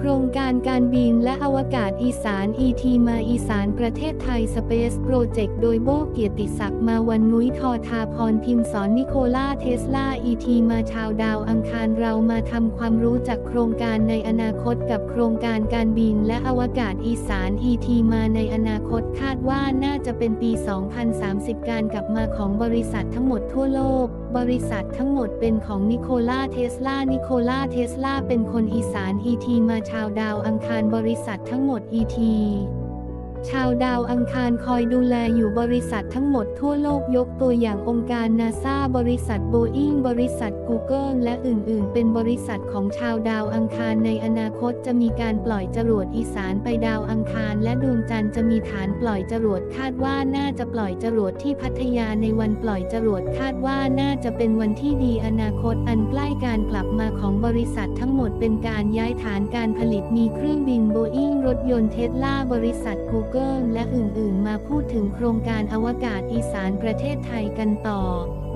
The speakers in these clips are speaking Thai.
โครงการการบินและอวกาศอีสาน ET มาอีสานประเทศไทย Space Project โดยโบเกียรติศักดิ์มาวันนุ้ยทอทาพรพิมพ์สอนนิโคล่าเทสลา ET มาชาวดาวอังคารเรามาทำความรู้จักโครงการในอนาคตกับโครงการการบินและอวกาศอีสาน ET มาในอนาคตคาดว่าน่าจะเป็นปี 2030 การกลับมาของบริษัททั้งหมดทั่วโลกบริษัททั้งหมดเป็นของนิโคล่าเทสลา นิโคล่าเทสลาเป็นคนอีสานอีทีมาชาวดาวอังคารบริษัททั้งหมดอีที ชาวดาวอังคารคอยดูแลอยู่บริษัททั้งหมดทั่วโลกยกตัวอย่างองค์การนาซาบริษัทโบอิงบริษัท Google และอื่นๆ เป็นบริษัทของชาวดาวอังคารในอนาคตจะมีการปล่อยจรวดอีสานไปดาวอังคาร และดวงจันทร์จะมีฐานปล่อยจรวดคาดว่าน่าจะปล่อยจรวดที่พัทยาในวันปล่อยจรวดคาดว่าน่าจะเป็นวันที่ดีอนาคตอันใกล้การกลับมาของบริษัททั้งหมดเป็นการย้ายฐานการผลิตมีเครื่องบินโบอิง รถยนต์เทสลาบริษัท Google และอื่นๆ มาพูดถึงโครงการอวกาศอีสานประเทศไทยกันต่อ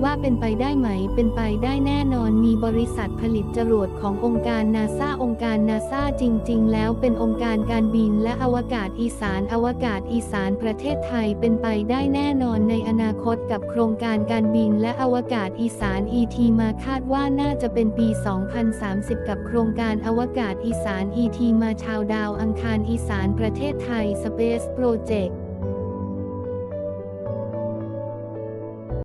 ว่าเป็นไปได้ไหมเป็นไปได้แน่นอนมีบริษัทผลิตจรวดขององค์การนาซาองค์การนาซาจริง ๆ แล้วเป็นองค์การการบินและอวกาศอีสานอวกาศอีสานประเทศไทยเป็นไปได้แน่นอนในอนาคตกับโครงการการบินและอวกาศอีสาน ET มาคาดว่าน่าจะเป็นปี 2030 กับโครงการอวกาศอีสาน ET มาชาวดาวอังคารอีสานประเทศไทยสเปซโปรเจกต์